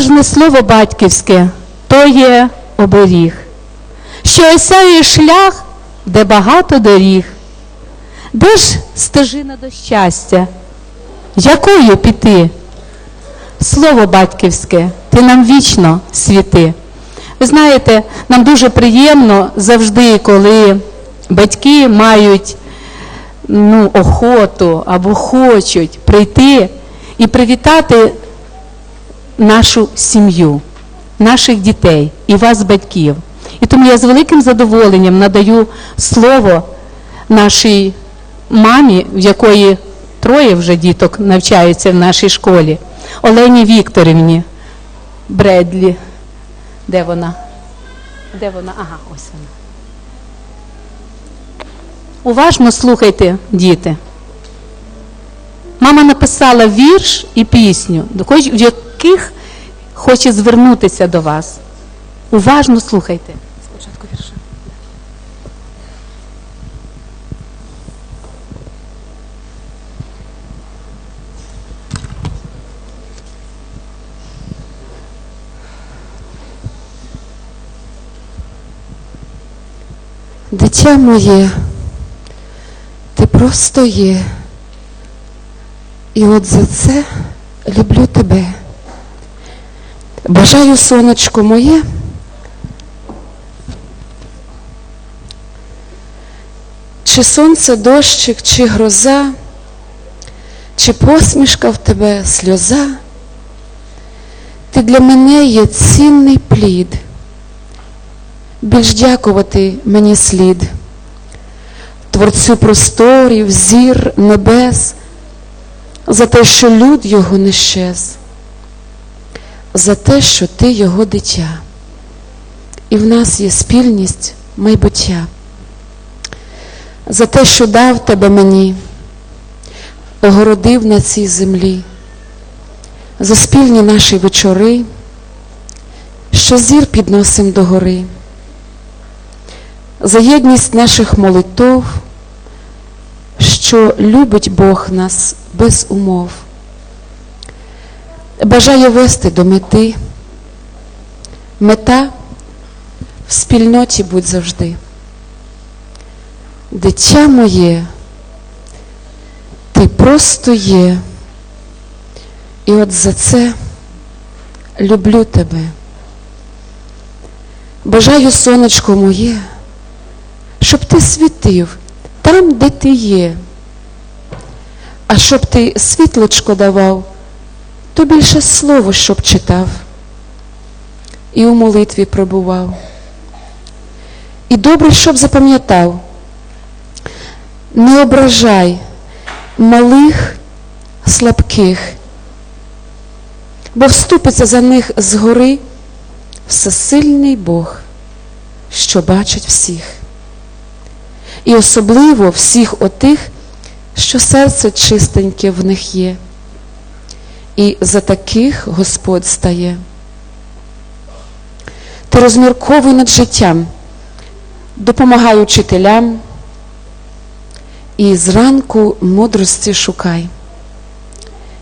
кожне слово батьківське то є оберіг, що осяє шлях, де багато доріг. Де ж стежина до щастя? Якою піти? Слово батьківське, ти нам вічно світи. Ви знаєте, нам дуже приємно завжди, коли батьки мають ну, охоту або хочуть прийти і привітати нашу сім'ю, наших дітей і вас, батьків. І тому я з великим задоволенням надаю слово нашій мамі, в якої троє вже діток навчаються в нашій школі, Олені Вікторівні Бредлі. Де вона? Де вона? Ага, ось вона. Уважно слухайте, діти. Мама написала вірш і пісню, в яких хоче звернутися до вас. Уважно слухайте. Спочатку вірша. Дитя моє, ти просто є. І от за це люблю тебе. Бажаю, сонечко моє. Чи сонце, дощик, чи гроза, чи посмішка в тебе сльоза, ти для мене є цінний плід. Більш дякувати мені слід, Творцю просторів, зір, небес, за те, що люд його не щез, за те, що ти його дитя, і в нас є спільність майбуття, за те, що дав тебе мені, огородив на цій землі, за спільні наші вечори, що зір підносим до гори. За єдність наших молитов, що любить Бог нас без умов, бажає вести до мети, мета в спільноті будь завжди. Дитя моє, ти просто є, і от за це люблю тебе. Бажаю, сонечко моє щоб ти світив там, де ти є. А щоб ти світлочко давав, то більше слово, щоб читав і у молитві пробував. І добре, щоб запам'ятав, не ображай малих, слабких, бо вступиться за них згори всесильний Бог, що бачить всіх і особливо всіх отих, що серце чистеньке в них є. І за таких Господь стає. Ти розмірковуй над життям, допомагай учителям і зранку мудрості шукай.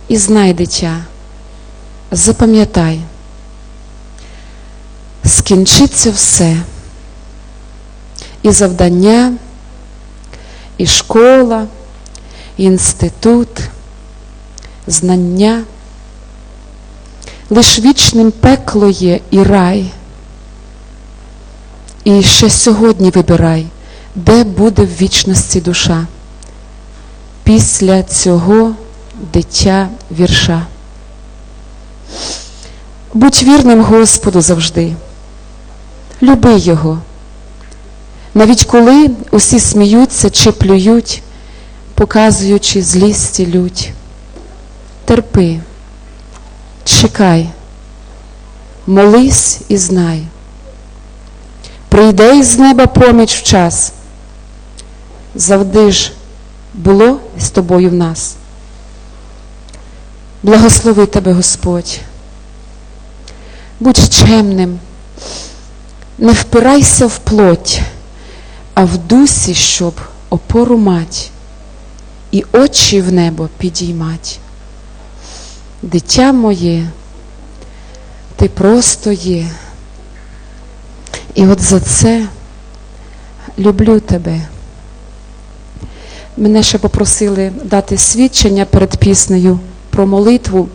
І знай, дитя, запам'ятай, скінчиться все, і завдання і школа, і інститут, знання. Лиш вічним пекло є і рай. І ще сьогодні вибирай, де буде в вічності душа після цього дитя вірша. Будь вірним Господу завжди, люби Його. Навіть коли усі сміються чи плюють, показуючи злість і лють. Терпи, чекай, молись і знай. Прийде із неба поміч в час. Завжди ж було з тобою в нас. Благослови тебе, Господь. Будь чемним, не впирайся в плоть а в дусі, щоб опору мать і очі в небо підіймать. Дитя моє, Ти просто є. І от за це люблю тебе. Мене ще попросили дати свідчення перед піснею про молитву.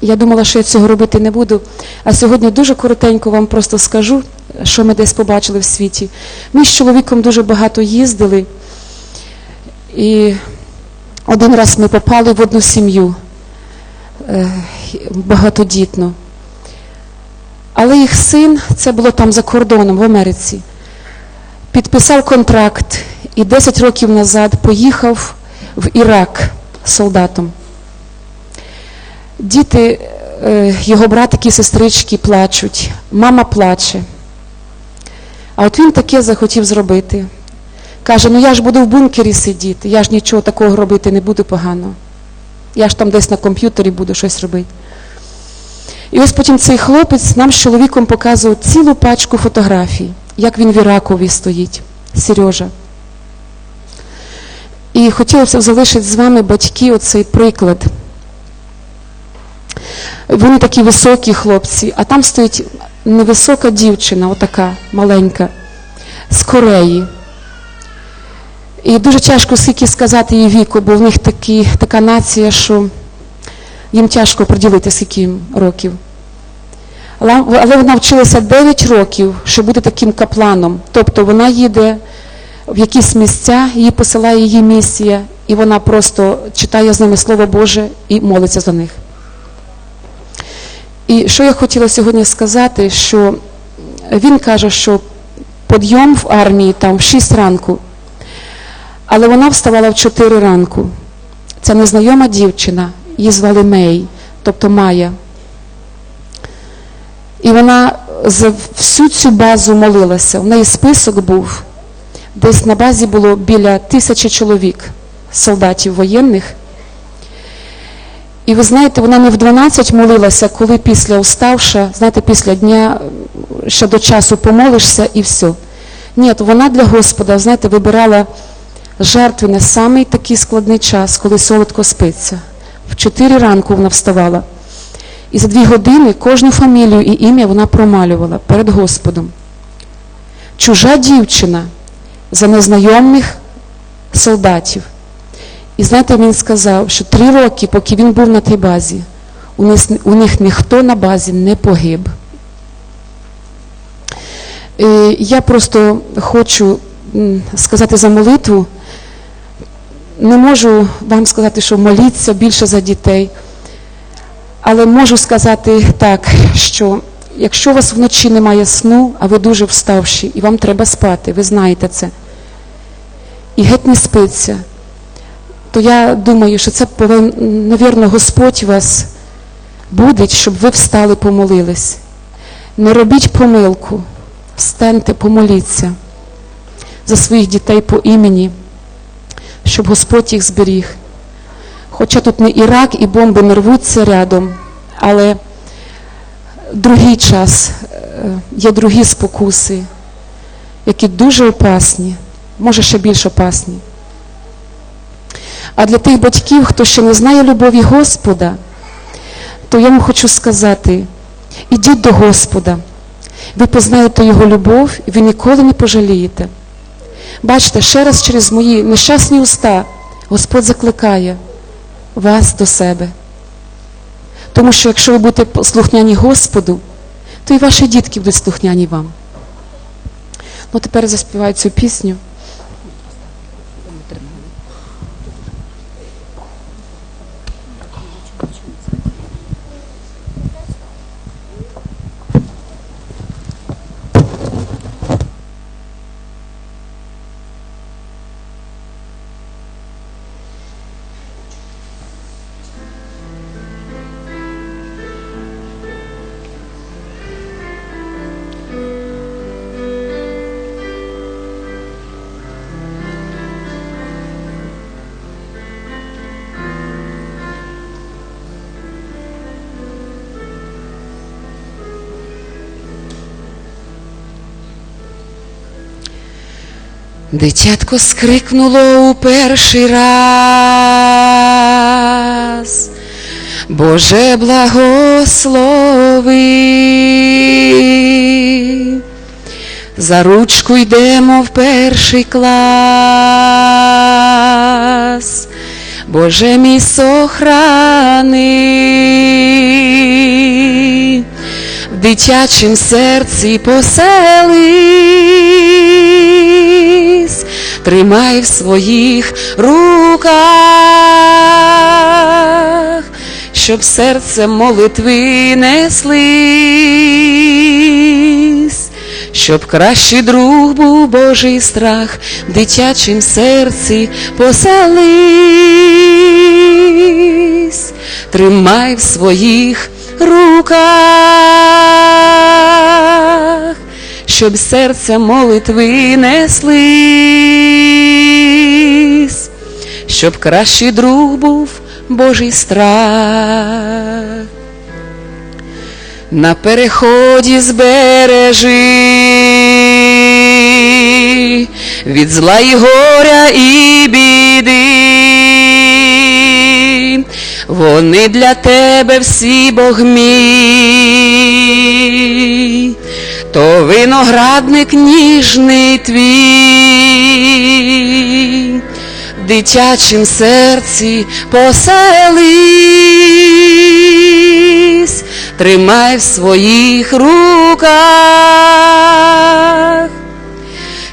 Я думала, що я цього робити не буду. А сьогодні дуже коротенько вам просто скажу, що ми десь побачили в світі. Ми з чоловіком дуже багато їздили. І один раз ми попали в одну сім'ю е, багатодітну. Але їх син, це було там за кордоном в Америці, підписав контракт і 10 років назад поїхав в Ірак солдатом. Діти, е, його братики і сестрички плачуть, мама плаче. А от він таке захотів зробити. Каже, ну я ж буду в бункері сидіти, я ж нічого такого робити не буду погано. Я ж там десь на комп'ютері буду щось робити. І ось потім цей хлопець нам з чоловіком показував цілу пачку фотографій, як він в Іракові стоїть, Сережа. І хотілося б залишити з вами батьки оцей приклад. Вони такі високі хлопці, а там стоїть невисока дівчина, отака маленька, з Кореї. І дуже тяжко скільки сказати її віку, бо в них такі, така нація, що їм тяжко приділити скільки їм років. Але вона вчилася 9 років, щоб бути таким капланом. Тобто вона їде в якісь місця, її посилає її місія, і вона просто читає з ними Слово Боже і молиться за них. І що я хотіла сьогодні сказати, що він каже, що підйом в армії там в 6 ранку, але вона вставала в 4 ранку. Це незнайома дівчина, її звали Мей, тобто Майя. І вона за всю цю базу молилася. У неї список був. Десь на базі було біля тисячі чоловік, солдатів воєнних. І ви знаєте, вона не в 12 молилася, коли після уставша, знаєте, після дня ще до часу помолишся і все. Ні, вона для Господа, знаєте, вибирала жертви на самий такий складний час, коли солодко спиться. В 4 ранку вона вставала. І за дві години кожну фамілію і ім'я вона промалювала перед Господом. Чужа дівчина за незнайомих солдатів. І знаєте, він сказав, що три роки, поки він був на тій базі, у них, у них ніхто на базі не погиб. І я просто хочу сказати за молитву. Не можу вам сказати, що моліться більше за дітей. Але можу сказати так, що якщо у вас вночі немає сну, а ви дуже вставші, і вам треба спати, ви знаєте це, і геть не спиться, то я думаю, що це, навірно, Господь вас буде, щоб ви встали, помолились. Не робіть помилку, встаньте, помоліться за своїх дітей по імені, щоб Господь їх зберіг. Хоча тут не Ірак і бомби не рвуться рядом, але другий час є другі спокуси, які дуже опасні, може ще більш опасні. А для тих батьків, хто ще не знає любові Господа, то я вам хочу сказати, ідіть до Господа, ви познаєте Його любов і ви ніколи не пожалієте. Бачите, ще раз через мої нещасні уста Господь закликає вас до себе. Тому що якщо ви будете слухняні Господу, то і ваші дітки будуть слухняні вам. Ну, тепер заспіваю цю пісню. Дитятко скрикнуло у перший раз, Боже благослови, за ручку йдемо в перший клас. Боже мій сохрани, в дитячім серці поселись, тримай в своїх руках, щоб серце молитви неслись, щоб кращий друг був Божий страх в дитячім серці поселись, тримай в своїх руках, щоб серце молитви неслись, щоб кращий друг був Божий страх. На переході збережи від зла і горя і біди. Вони для тебе всі Бог мій, то виноградник ніжний твій, в дитячім серці поселись, тримай в своїх руках,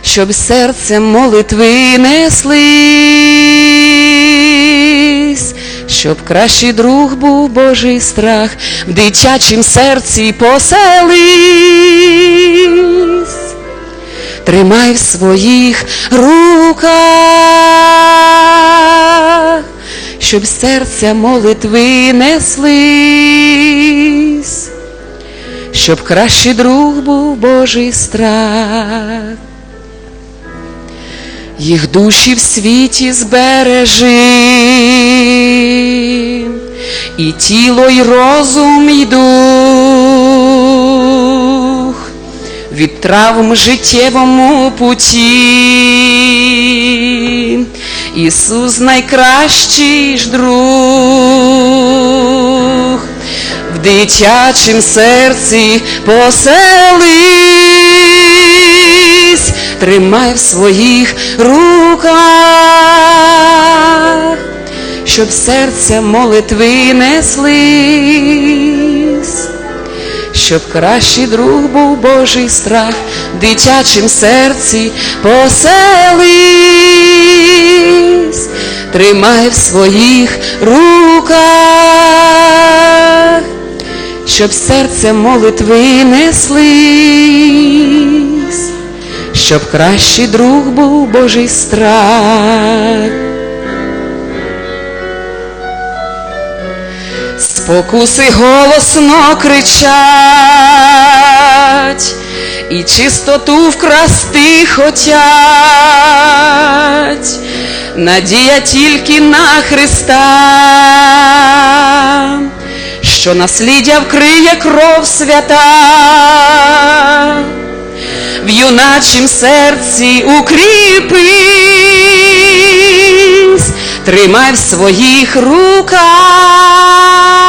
щоб серце молитви неслись, щоб кращий друг був Божий страх, в дитячім серці поселись. Тримай в своїх руках, щоб серця молитви неслись, щоб кращий друг був Божий страх. Їх душі в світі збережи, і тіло, й розум, й дух. Від травм життєвому путі. Ісус найкращий ж друг, в дитячім серці поселись, тримай в своїх руках, щоб серце молитви неслись щоб кращий друг був Божий страх, в дитячім серці поселись, тримай в своїх руках, щоб серце молитви неслись, щоб кращий друг був Божий страх. Спокуси голосно кричать, і чистоту вкрасти хотять, надія тільки на Христа, що насліддя вкриє кров свята, в юначім серці укріпись, тримай в своїх руках,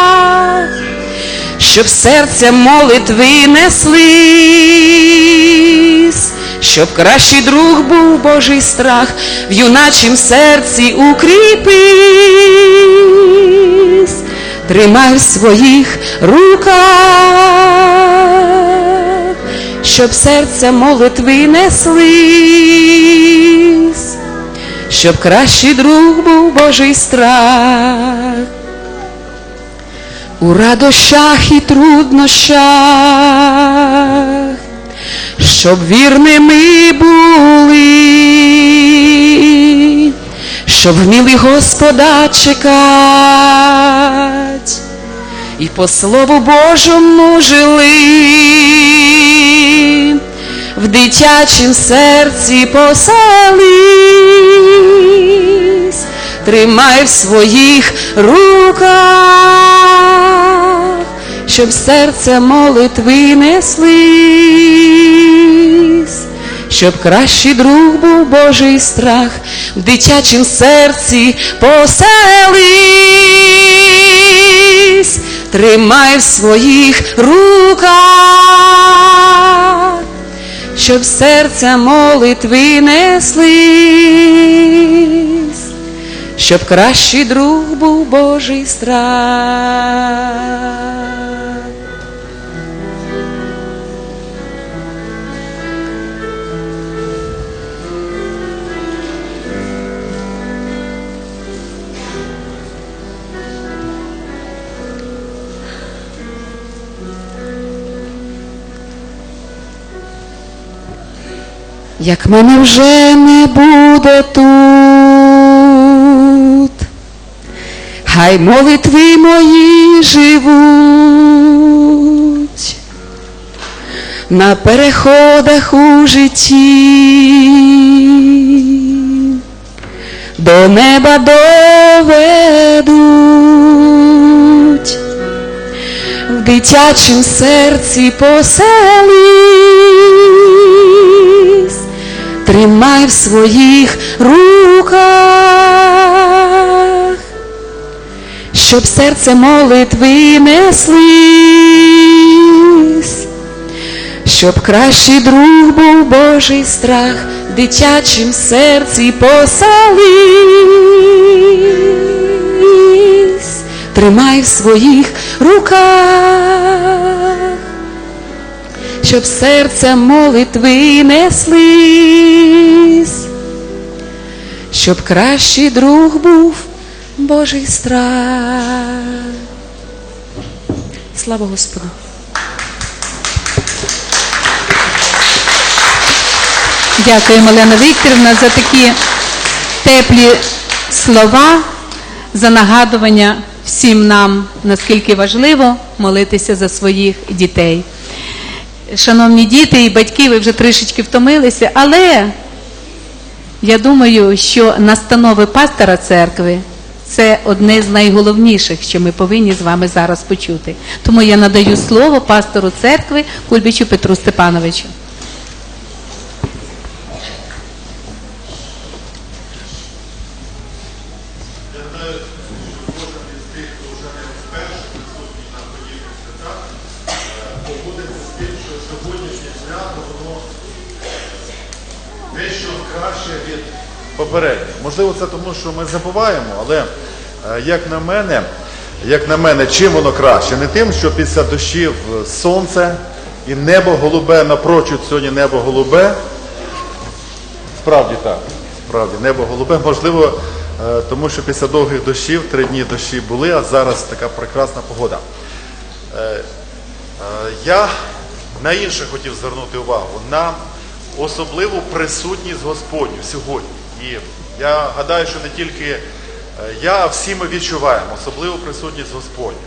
щоб серця молитви неслись, щоб кращий друг був Божий страх, в юначім серці укріпись, тримай в своїх руках, щоб серця молитви неслись щоб кращий друг був Божий страх. У радощах і труднощах, щоб вірними були, щоб вміли Господа чекать, і по Слову Божому жили в дитячім серці поселись, тримай в своїх руках, щоб серце молитви неслись, щоб кращий друг був Божий страх в дитячім серці поселись. тримай в своїх руках, щоб серця молитви неслись, щоб кращий друг був Божий страх. Як мене вже не буде тут, хай молитви мої живуть на переходах у житті, до неба доведуть, в дитячім серці поселись, тримай в своїх руках, щоб серце молитви неслись, щоб кращий друг був Божий страх, в дитячім серці поселись, тримай в своїх руках, щоб серце молитви неслись, щоб кращий друг був Божий страх. Слава Господу! Дякуємо, Олена Вікторівна, за такі теплі слова, за нагадування всім нам, наскільки важливо молитися за своїх дітей. Шановні діти і батьки, ви вже трішечки втомилися, але я думаю, що настанови пастора церкви це одне з найголовніших, що ми повинні з вами зараз почути. Тому я надаю слово пастору церкви Кульбічу Петру Степановичу. Що ми забуваємо, але е, як на мене, як на мене, чим воно краще? Не тим, що після дощів е, сонце і небо голубе, напрочуд сьогодні небо голубе. Справді так, справді, небо голубе, можливо, е, тому що після довгих дощів, три дні дощі були, а зараз така прекрасна погода. Я на інше хотів звернути увагу, на особливу присутність Господню сьогодні. І я гадаю, що не тільки е, я, а всі ми відчуваємо особливу присутність Господню.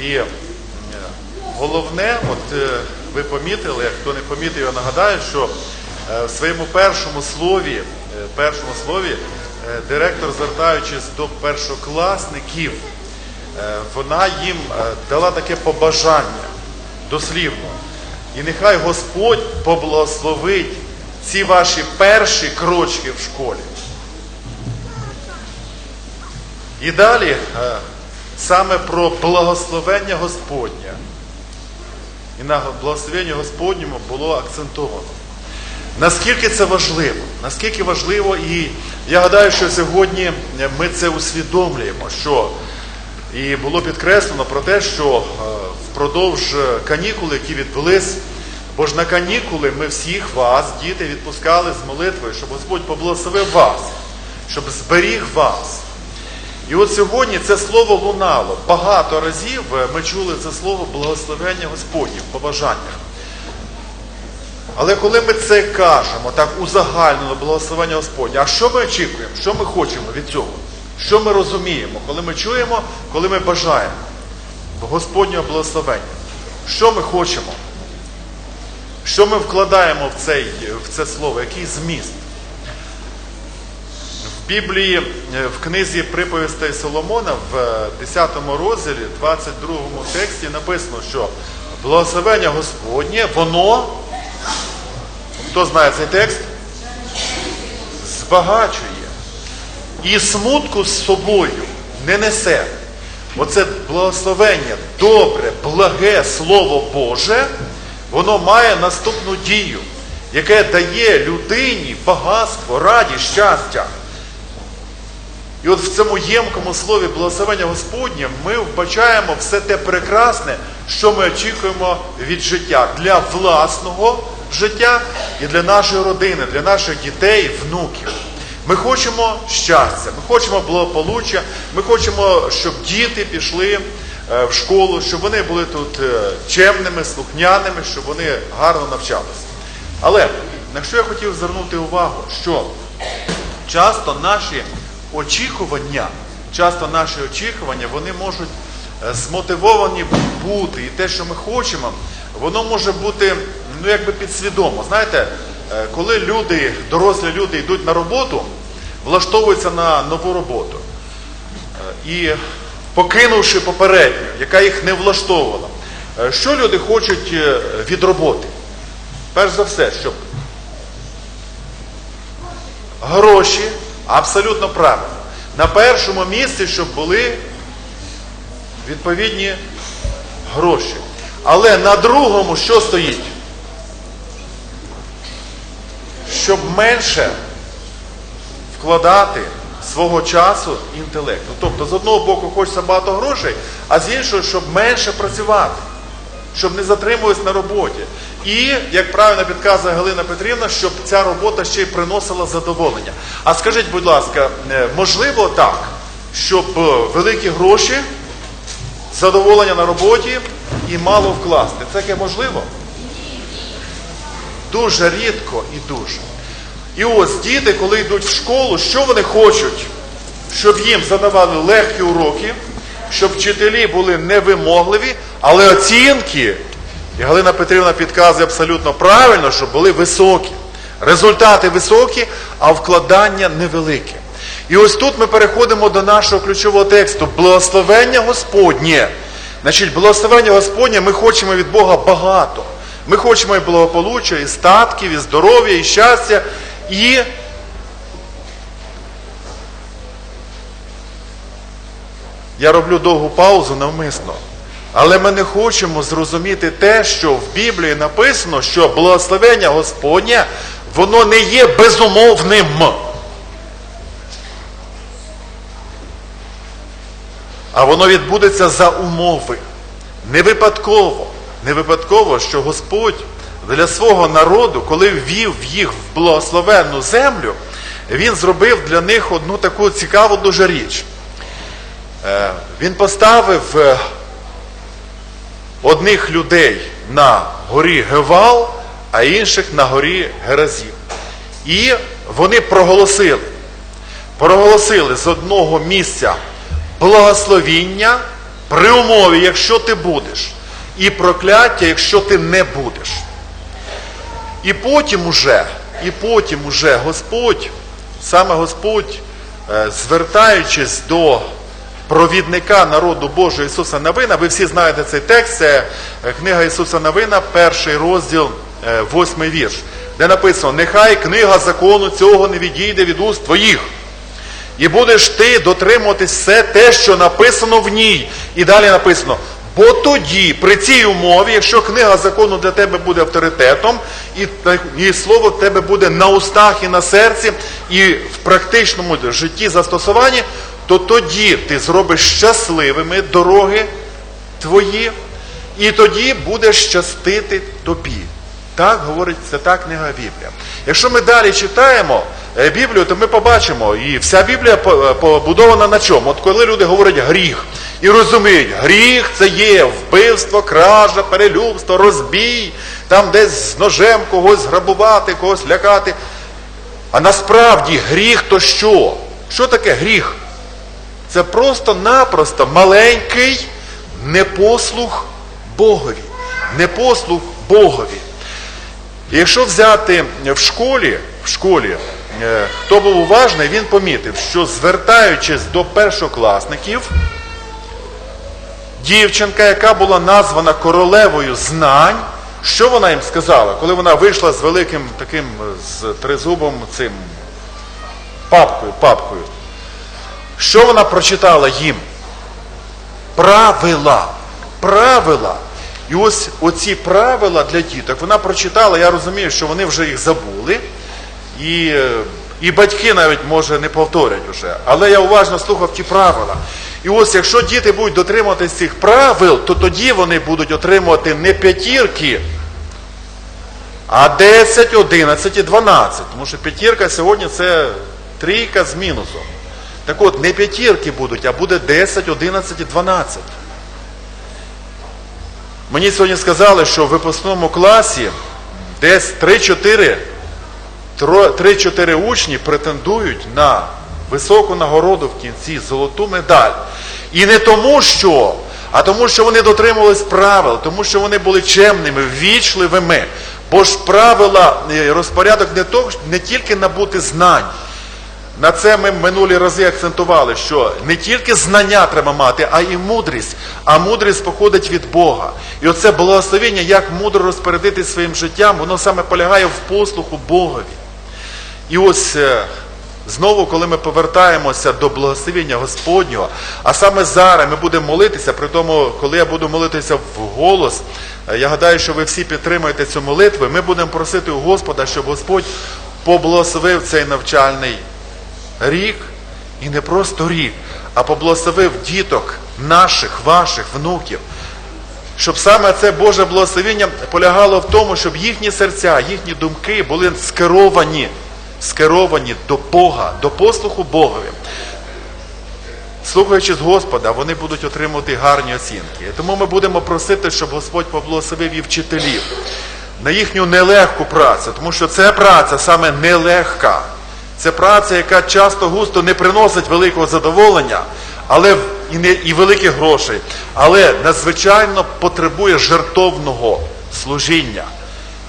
І е, головне, от е, ви помітили, як хто не помітив, я нагадаю, що в своєму першому слові, першому слові директор, звертаючись до першокласників, вона їм дала таке побажання дослівно. І нехай Господь поблагословить ці ваші перші крочки в школі. І далі е, саме про благословення Господнє. І на благословенні Господньому було акцентовано. Наскільки це важливо? Наскільки важливо, і я гадаю, що сьогодні ми це усвідомлюємо, що і було підкреслено про те, що е, впродовж канікул, які відбулись, бо ж на канікули ми всіх вас, діти, відпускали з молитвою, щоб Господь поблагословив вас, щоб зберіг вас. І от сьогодні це слово лунало. Багато разів е, ми чули це слово благословення Господнє в побажаннях. Але коли ми це кажемо, так узагальнено благословення Господнє, а що ми очікуємо? Що ми хочемо від цього? Що ми розуміємо, коли ми чуємо, коли ми бажаємо Господнього благословення? Що ми хочемо? Що ми вкладаємо в, цей, в це слово? Який зміст? Біблії, е, в книзі приповістей Соломона, в е, 10 розділі, 22 тексті написано, що благословення Господнє, воно, хто знає цей текст? Збагачує і смутку з собою не несе. оце благословення, добре, благе Слово Боже, воно має наступну дію, яке дає людині багатство, радість, щастя. І от в цьому ємкому слові благословення Господнє ми вбачаємо все те прекрасне, що ми очікуємо від життя для власного життя і для нашої родини, для наших дітей, внуків. Ми хочемо щастя, ми хочемо благополуччя, ми хочемо, щоб діти пішли е, в школу, щоб вони були тут е, чемними, слухняними, щоб вони гарно навчалися. Але на що я хотів звернути увагу, що часто наші очікування, часто наші очікування, вони можуть е, змотивовані бути. І те, що ми хочемо, воно може бути ну, якби підсвідомо. Знаєте, е, коли люди, дорослі люди йдуть на роботу, влаштовуються на нову роботу. Е, І покинувши попередню, яка їх не влаштовувала, що люди хочуть від роботи? Перш за все, щоб гроші, абсолютно правильно. На першому місці, щоб були відповідні гроші. Але на другому що стоїть? Щоб менше вкладати свого часу інтелекту. Тобто, з одного боку, хочеться багато грошей, а з іншого, щоб менше працювати, щоб не затримуватись на роботі. І, як правильно підказує Галина Петрівна, щоб ця робота ще й приносила задоволення. А скажіть, будь ласка, е, можливо так, щоб е, великі гроші, задоволення на роботі і мало вкласти? Це таке можливо? Дуже рідко і дуже. І ось діти, коли йдуть в школу, що вони хочуть? Щоб їм задавали легкі уроки, щоб вчителі були невимогливі, але оцінки, і Галина Петрівна підказує абсолютно правильно, щоб були високі. Результати високі, а вкладання невелике. І ось тут ми переходимо до нашого ключового тексту благословення Господнє. Значить, благословення Господнє ми хочемо від Бога багато. Ми хочемо і благополуччя, і статків, і здоров'я, і щастя, і я роблю довгу паузу навмисно. Але ми не хочемо зрозуміти те, що в Біблії написано, що благословення Господнє, воно не є безумовним. А воно відбудеться за умови. Не випадково. Не випадково, що Господь для свого народу, коли ввів їх в благословенну землю, він зробив для них одну таку цікаву дуже річ. Е, Він поставив е, одних людей на горі Гевал, а інших на горі Геразім. І вони проголосили, проголосили з одного місця благословіння при умові, якщо ти будеш, і прокляття, якщо ти не будеш. І потім уже, і потім уже Господь, саме Господь, е, звертаючись до провідника народу Божого Ісуса Навина, ви всі знаєте цей текст, це е, книга Ісуса Навина, перший розділ, е, восьмий вірш, де написано, нехай книга закону цього не відійде від уст твоїх. І будеш ти дотримуватись все те, що написано в ній. І далі написано, бо тоді, при цій умові, якщо книга закону для тебе буде авторитетом, і, і слово тебе буде на устах і на серці, і в практичному житті застосуванні, то тоді ти зробиш щасливими дороги твої, і тоді буде щастити тобі. Так говорить це та книга Біблія. Якщо ми далі читаємо е, Біблію, то ми побачимо, і вся Біблія е, побудована на чому? От коли люди говорять гріх і розуміють, гріх це є вбивство, кража, перелюбство, розбій, там десь з ножем когось грабувати, когось лякати. А насправді гріх то що? Що таке гріх? Це просто-напросто маленький непослух Богові. Непослух Богові. Якщо взяти в школі, в школі, е, хто був уважний, він помітив, що звертаючись до першокласників, дівчинка, яка була названа королевою знань, що вона їм сказала, коли вона вийшла з великим таким з тризубом цим папкою, папкою. Що вона прочитала їм? правила. Правила. І ось оці правила для діток вона прочитала, я розумію, що вони вже їх забули. І, і батьки навіть може не повторять уже. Але я уважно слухав ті правила. І ось якщо діти будуть дотримуватись цих правил, то тоді вони будуть отримувати не п'ятірки, а 10, 11 і 12. Тому що п'ятірка сьогодні це трійка з мінусом. Так от, не п'ятірки будуть, а буде 10, 11 і 12. Мені сьогодні сказали, що в випускному класі десь 3-4 учні претендують на високу нагороду в кінці, золоту медаль. І не тому, що, а тому, що вони дотримувались правил, тому що вони були чемними, ввічливими. Бо ж правила, е, розпорядок не, тільки набути знань. На це ми минулі рази акцентували, що не тільки знання треба мати, а і мудрість. А мудрість походить від Бога. І оце благословення, як мудро розпорядитись своїм життям, воно саме полягає в послуху Богові. І ось е, знову, коли ми повертаємося до благословення Господнього, а саме зараз ми будемо молитися, при тому, коли я буду молитися в голос, е, я гадаю, що ви всі підтримуєте цю молитву, ми будемо просити у Господа, щоб Господь поблагословив цей навчальний рік, і не просто рік, а поблагословив діток наших, ваших, внуків. Щоб саме це Боже благословення полягало в тому, щоб їхні серця, їхні думки були скеровані, скеровані до Бога, до послуху Богові. Слухаючи з Господа, вони будуть отримувати гарні оцінки. Тому ми будемо просити, щоб Господь поблагословив і вчителів на їхню нелегку працю, тому що це праця саме нелегка. Це праця, яка часто густо не приносить великого задоволення, але і, не, і великих грошей, але надзвичайно потребує жертовного служіння.